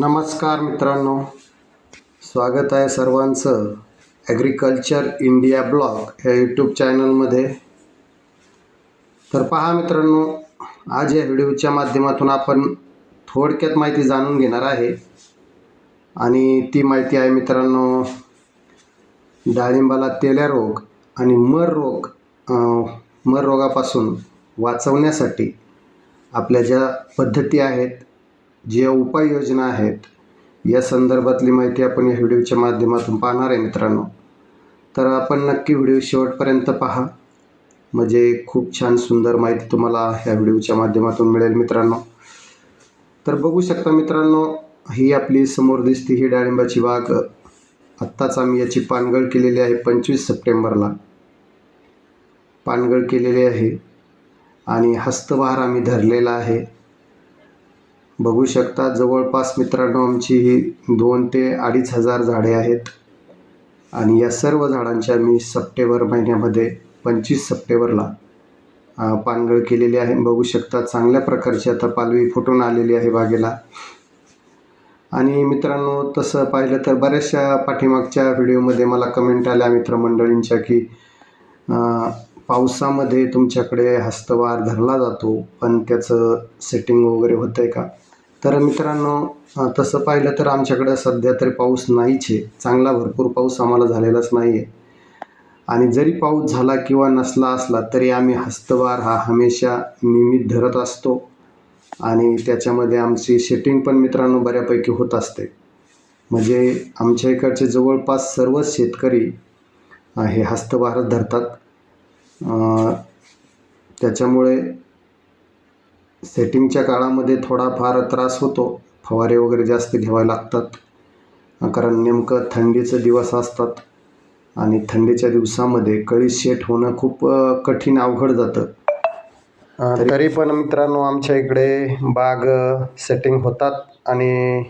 नमस्कार मित्रांनो. स्वागत आहे सर्वांचं ॲग्रिकल्चर इंडिया ब्लॉग या यूट्यूब चॅनलमध्ये तर पहा मित्रांनो आज या व्हिडिओच्या माध्यमातून आपण थोडक्यात माहिती जाणून घेणार आहे. आणि ती माहिती आहे मित्रांनो डाळिंबाला तेल्या रोग आणि मर रोग मर रोगापासून वाचवण्यासाठी आपल्या ज्या पद्धती आहेत ज्या उपाययोजना आहेत या संदर्भातली माहिती आपण या व्हिडिओच्या माध्यमातून पाहणार आहे मित्रांनो. तर आपण नक्की व्हिडिओ शेवटपर्यंत पहा. म्हणजे खूप छान सुंदर माहिती तुम्हाला ह्या व्हिडिओच्या माध्यमातून मिळेल मित्रांनो. तर बघू शकता मित्रांनो ही आपली समोर दिसती ही डाळिंबाची बाग. आत्ताच आम्ही याची पानगळ केलेली आहे पंचवीस सप्टेंबरला. पानगळ केलेली आहे. आणि हस्तवार आम्ही धरलेला आहे. बघू शकता जवळपास मित्रांनो आमची ही दोन ते अडीच हजार झाडे आहेत. आणि या सर्व झाडांच्या मी सप्टेंबर महिन्यामध्ये पंचवीस सप्टेंबरला पानगळ केलेली आहे. बघू शकता चांगल्या प्रकारची आता पालवी फुटून आलेली आहे बागेला. आणि मित्रांनो तसं पाहिलं तर बऱ्याचशा पाठीमागच्या व्हिडिओमध्ये मला कमेंट आल्या मित्रमंडळींच्या की पावसामध्ये तुमच्याकडे हस्तवार धरला जातो पण त्याचं सेटिंग वगैरे होतं आहे का? तर मित्रांनो तसं पाहिलं तर आमच्याकडं सध्या तरी पाऊस नाहीच. आहे चांगला भरपूर पाऊस आम्हाला झालेलाच नाही आहे आणि जरी पाऊस झाला किंवा नसला असला तरी आम्ही हस्तवार हा हमेशा नियमित धरत असतो. आणि त्याच्यामध्ये आमची शेटिंग पण मित्रांनो बऱ्यापैकी होत असते. म्हणजे आमच्या इकडचे जवळपास सर्वच शेतकरी हे हस्तभारत धरतात. त्याच्यामुळे सेटिंगच्या काळामध्ये थोडाफार त्रास होतो. फवारे वगैरे जास्त घ्यावे लागतात. कारण नेमकं थंडीचे दिवस असतात. आणि थंडीच्या दिवसामध्ये कळी शेट होणं खूप कठीण अवघड जातं. तरी पण मित्रांनो आमच्या इकडे बाग सेटिंग होतात. आणि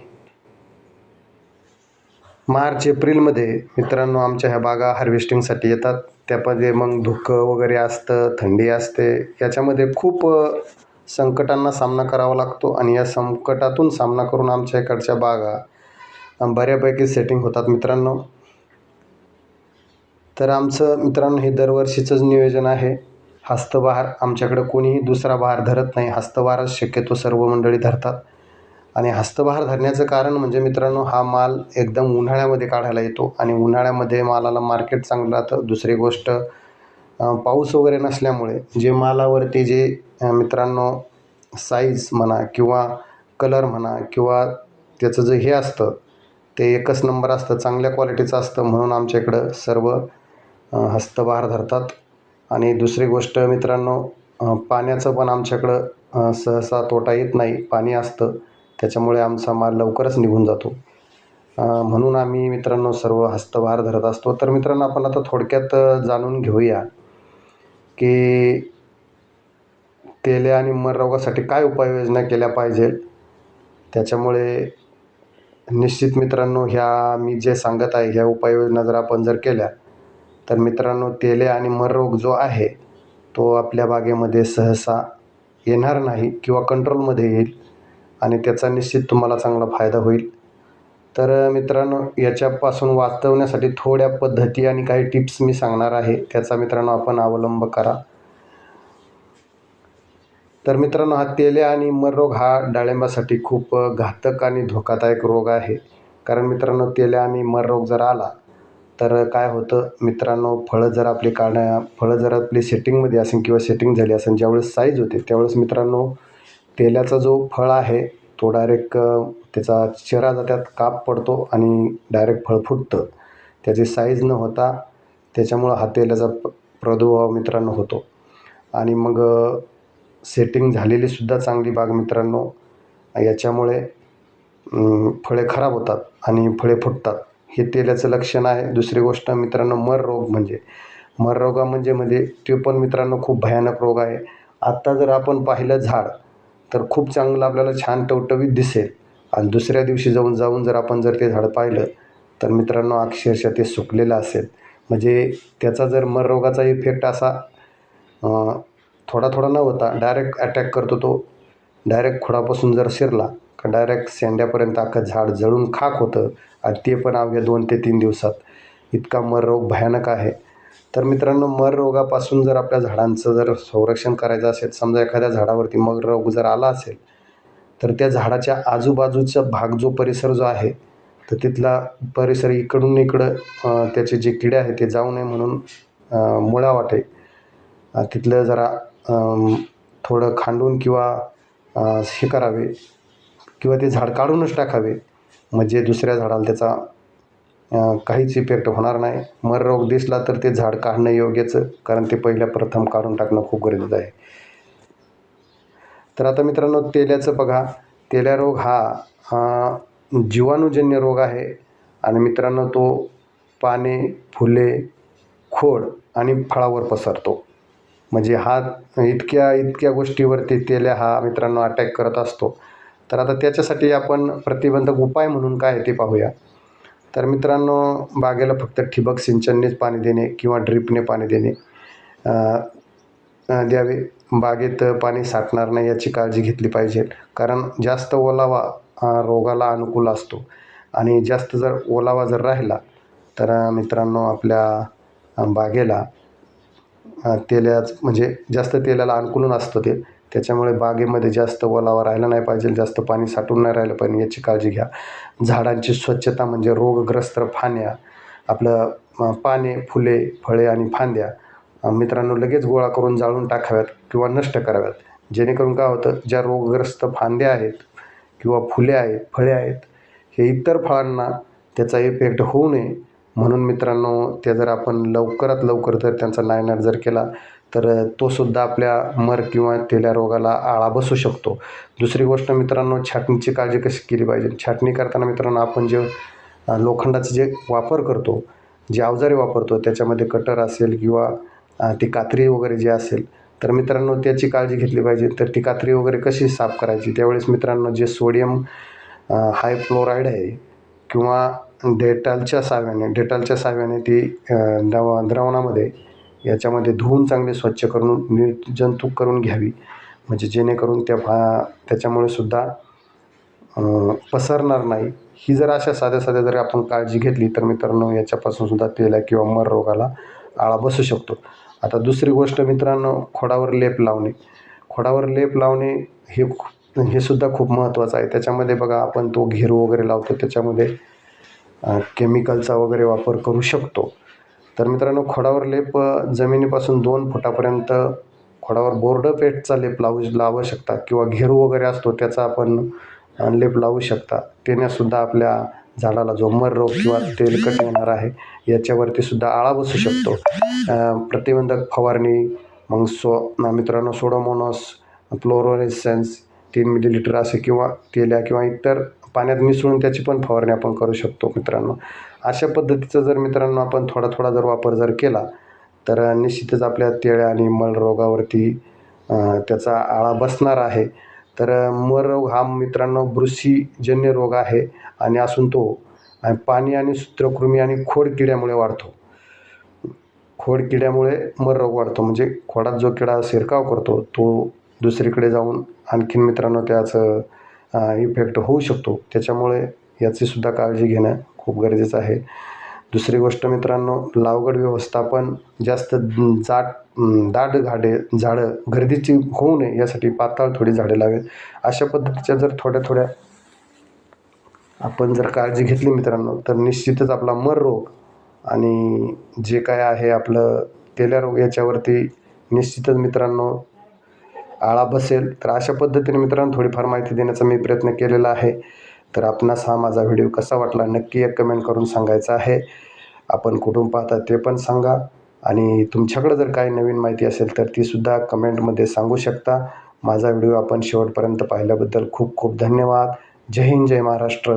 मार्च एप्रिलमध्ये मित्रांनो आमच्या ह्या बागा हार्वेस्टिंगसाठी येतात. त्यामध्ये मग धुकं वगैरे असतं थंडी असते. याच्यामध्ये खूप संकटांना सामना करावा लागतो आणि या संकटातून सामना करून आमच्या इकडच्या बागा बऱ्यापैकी सेटिंग होतात मित्रांनो. तर आमचं मित्रांनो हे दरवर्षीचंच नियोजन आहे. हस्तबहार आमच्याकडं कोणीही दुसरा बहार धरत नाही. हस्तबहारच शक्यतो सर्व मंडळी धरतात. आणि हस्तबहार धरण्याचं कारण म्हणजे मित्रांनो हा माल एकदम उन्हाळ्यामध्ये काढायला येतो. आणि उन्हाळ्यामध्ये मालाला मार्केट चांगलं राहतं. दुसरी गोष्ट पाऊस वगैरे नसल्यामुळे जे मालावरती जे मित्रांनो साईज म्हणा किंवा कलर म्हणा किंवा त्याचं जे हे असतं ते एकच नंबर असतं चांगल्या क्वालिटीचं असतं म्हणून आमच्या इकडं सर्व हस्तभार धरतात. आणि दुसरी गोष्ट मित्रांनो पाण्याचं पण आमच्याकडं सहसा तोटा येत नाही. पाणी असतं. त्याच्यामुळे आमचा माल लवकरच निघून जातो. म्हणून आम्ही मित्रांनो सर्व हस्तभार धरत असतो. तर मित्रांनो आपण आता थोडक्यात जाणून घेऊया. की तेल्या आणि मररोगासाठी काय उपाययोजना केल्या पाहिजे? त्याच्यामुळे निश्चित मित्रांनो ह्या मी जे सांगत आहे ह्या उपाययोजना जर आपण जर केल्या तर मित्रांनो तेल्या आणि मररोग जो आहे तो आपल्या बागेमध्ये सहसा येणार नाही किंवा कंट्रोलमध्ये येईल आणि त्याचा निश्चित तुम्हाला चांगला फायदा होईल. तर मित्रांनो याच्यापासून वाचवण्यासाठी थोड्या पद्धती आणि काही टिप्स मी सांगणार आहे. त्याचा मित्रांनो आपण अवलंब करा. तर मित्रांनो हा तेल्या आणि मर रोग हा डाळिंबासाठी खूप घातक आणि धोकादायक रोग आहे. कारण मित्रांनो तेल्या आणि मर रोग जर आला तर काय होतं? मित्रांनो फळं जर आपली काढण्या फळं जर आपली सेटिंगमध्ये असेल किंवा सेटिंग झाली असेल ज्यावेळेस साईज होते त्यावेळेस मित्रांनो तेल्याचा जो फळ आहे तो डायरेक्ट त्याचा चेहरा त्यात काप पडतो आणि डायरेक्ट फळ फुटतं त्याची साईज न होता त्याच्यामुळं हा प्रादुर्भाव मित्रांनो होतो. आणि मग सेटिंग झालेली सुद्धा चांगली बाग मित्रांनो. याच्यामुळे फळे खराब होतात आणि फळे फुटतात. हे तेलाचं लक्षण आहे. दुसरी गोष्ट मित्रांनो मर रोग म्हणजे मर रोगा म्हणजे म्हणजे ते पण मित्रांनो खूप भयानक रोग आहे. आत्ता जर आपण पाहिलं झाड तर खूप चांगलं आपल्याला छान टवटवीत दिसेल. आणि दुसऱ्या दिवशी जाऊन जाऊन जर आपण जर ते झाड पाहिलं तर मित्रांनो अक्षरशः ते सुकलेलं असेल. म्हणजे त्याचा जर मर रोगाचा इफेक्ट असा थोडा थोडा न होता डायरेक्ट अटॅक करतो तो. डायरेक्ट खोडापासून जर शिरला का डायरेक्ट शेंड्यापर्यंत अख्खं झाड जळून खाक होतं आणि ते पण अवघ्या दोन ते तीन दिवसात. इतका मर रोग भयानक आहे. तर मित्रांनो मर रोगापासून जर आपल्या झाडांचं जर संरक्षण करायचं असेल समजा एखाद्या झाडावरती मग रोग जर आला असेल तर त्या झाडाच्या आजूबाजूचा भाग जो परिसर जो आहे तर तिथला परिसर इकडून इकडं त्याचे जे किडे आहेत ते जाऊ नये म्हणून मुळा वाटे. तिथलं जरा थोडं खांडून किंवा हे करावे किंवा ते झाड काढूनच टाकावे. म्हणजे दुसऱ्या झाडाला त्याचा काहीच इफेक्ट होणार नाही. मर रोग दिसला तर ते झाड काढणं योग्यच कारण ते पहिल्या प्रथम काढून टाकणं खूप गरजेचं आहे. तर आता मित्रांनो तेल्याचं बघा. तेल्या रोग हा जीवाणूजन्य रोग आहे. आणि मित्रांनो तो पाने फुले खोड आणि फळावर पसरतो. म्हणजे हा इतक्या इतक्या गोष्टीवरती तेल्या हा मित्रांनो अटॅक करत असतो. तर आता त्याच्यासाठी आपण प्रतिबंधक उपाय म्हणून काय आहे ते पाहूया. तर मित्रांनो बागेला फक्त ठिबक सिंचननेच पाणी देणे किंवा ड्रिपने पाणी देणे द्यावे. बागेत पाणी साठणार नाही याची काळजी घेतली पाहिजे. कारण जास्त ओलावा रोगाला अनुकूल असतो. आणि जास्त जर ओलावा जर राहिला तर मित्रांनो आपल्या बागेला तेलाच म्हणजे जास्त तेलाला अनुकूलन असतं ते. त्याच्यामुळे बागेमध्ये जास्त ओलावा राहिला नाही पाहिजे जास्त पाणी साठून नाही राहिलं पाहिजे. याची काळजी घ्या. झाडांची स्वच्छता म्हणजे रोगग्रस्त फांद्या आपलं पाने फुले फळे आणि फांद्या मित्रांनो लगेच गोळा करून जाळून टाकाव्यात किंवा नष्ट कराव्यात. जेणेकरून काय होतं ज्या रोगग्रस्त फांद्या आहेत किंवा फुले आहेत फळे आहेत हे इतर फळांना त्याचा इफेक्ट होऊ नये. म्हणून मित्रांनो ते जर आपण लवकरात लवकर जर त्यांचा नायनाट जर केला तर तो सुद्धा आपल्या मर किंवा तेल्या रोगाला आळा बसू शकतो. दुसरी गोष्ट मित्रांनो छाटणीची काळजी कशी केली पाहिजे? छाटणी करताना मित्रांनो आपण जे लोखंडाचे जे वापर करतो जे अवजारे वापरतो त्याच्यामध्ये कटर असेल किंवा ती कात्री वगैरे जे असेल तर मित्रांनो त्याची काळजी घेतली पाहिजे. तर ती कात्री वगैरे कशी साफ करायची? त्यावेळेस मित्रांनो जे सोडियम हायफ्लोराईड आहे किंवा डेटॉलच्या साव्याने डेटॉलच्या साव्याने ती अ, द्रव द्रावणामध्ये याच्यामध्ये धुवून चांगले स्वच्छ करून निर्जंतूक करून घ्यावी. म्हणजे जेणेकरून त्या भा त्याच्यामुळे सुद्धा पसरणार नाही. ही जर अशा साध्या साध्या जर आपण काळजी घेतली तर मित्रांनो याच्यापासून सुद्धा तेला किंवा मर रोगाला आळा बसू शकतो. आता दुसरी गोष्ट मित्रांनो खोडावर लेप लावणे. खोडावर लेप लावणे हे हे सुद्धा खूप महत्त्वाचं आहे. त्याच्यामध्ये बघा आपण तो घेरू वगैरे लावतो त्याच्यामध्ये केमिकलचा वगैरे वापर करू शकतो. तर मित्रांनो खोडावर लेप जमिनीपासून दोन फुटापर्यंत खोडावर बोर्ड पेटचा लेप लावू लावू शकता किंवा घेरू वगैरे असतो त्याचा आपण लेप लावू शकता. त्यानेसुद्धा आपल्या झाडाला जो मर रोग किंवा तेलकट येणार आहे याच्यावरती सुद्धा आळा बसू शकतो. प्रतिबंधक फवारणी मग सो ना मित्रांनो सोडोमोनॉस फ्लोरोरेसेन्स तीन मिलीलिटर असे किंवा तेल्या किंवा इतर पाण्यात मिसळून त्याची पण फवारणी आपण करू शकतो मित्रांनो. अशा पद्धतीचा जर मित्रांनो आपण थोडा थोडा जर वापर जर केला तर निश्चितच आपल्या तेळ्या आणि मळ रोगावरती त्याचा आळा बसणार आहे. तर मर रोग हा मित्रांनो बुरशीजन्य रोग आहे आणि असून तो पाणी आणि सूत्रकृमी आणि खोड किड्यामुळे वाढतो. खोड किड्यामुळे मळरोग वाढतो. म्हणजे खोडात जो किडा शिरकाव करतो तो दुसरीकडे जाऊन आणखीन मित्रांनो त्याचं इफेक्ट होऊ शकतो. त्याच्यामुळे याची सुद्धा काळजी घेणं खूप गरजेचं आहे. दुसरी गोष्ट मित्रांनो लावगड व्यवस्थापन जास्त जाट दाट झाडे झाडं गर्दीची होऊ नये यासाठी पाताळ थोडी झाडे लावेल अशा पद्धतीच्या जर थोड्या थोड्या आपण जर काळजी घेतली मित्रांनो तर निश्चितच आपला मर रोग आणि जे काय आहे आपलं तेल्या रोग याच्यावरती निश्चितच मित्रांनो आळा बसेल. तर अशा पद्धतीने मित्रांनो थोडीफार माहिती देण्याचा मी प्रयत्न केलेला आहे. तर आपणास हा माझा व्हिडिओ कसा वाटला नक्की एक कमेंट करून सांगायचा आहे. आपण कुठून पाहता ते पण सांगा. आणि तुमच्याकडे जर काही नवीन माहिती असेल तर तीसुद्धा कमेंटमध्ये सांगू शकता. माझा व्हिडिओ आपण शेवटपर्यंत पाहिल्याबद्दल खूप खूप धन्यवाद. जय हिंद जय महाराष्ट्र.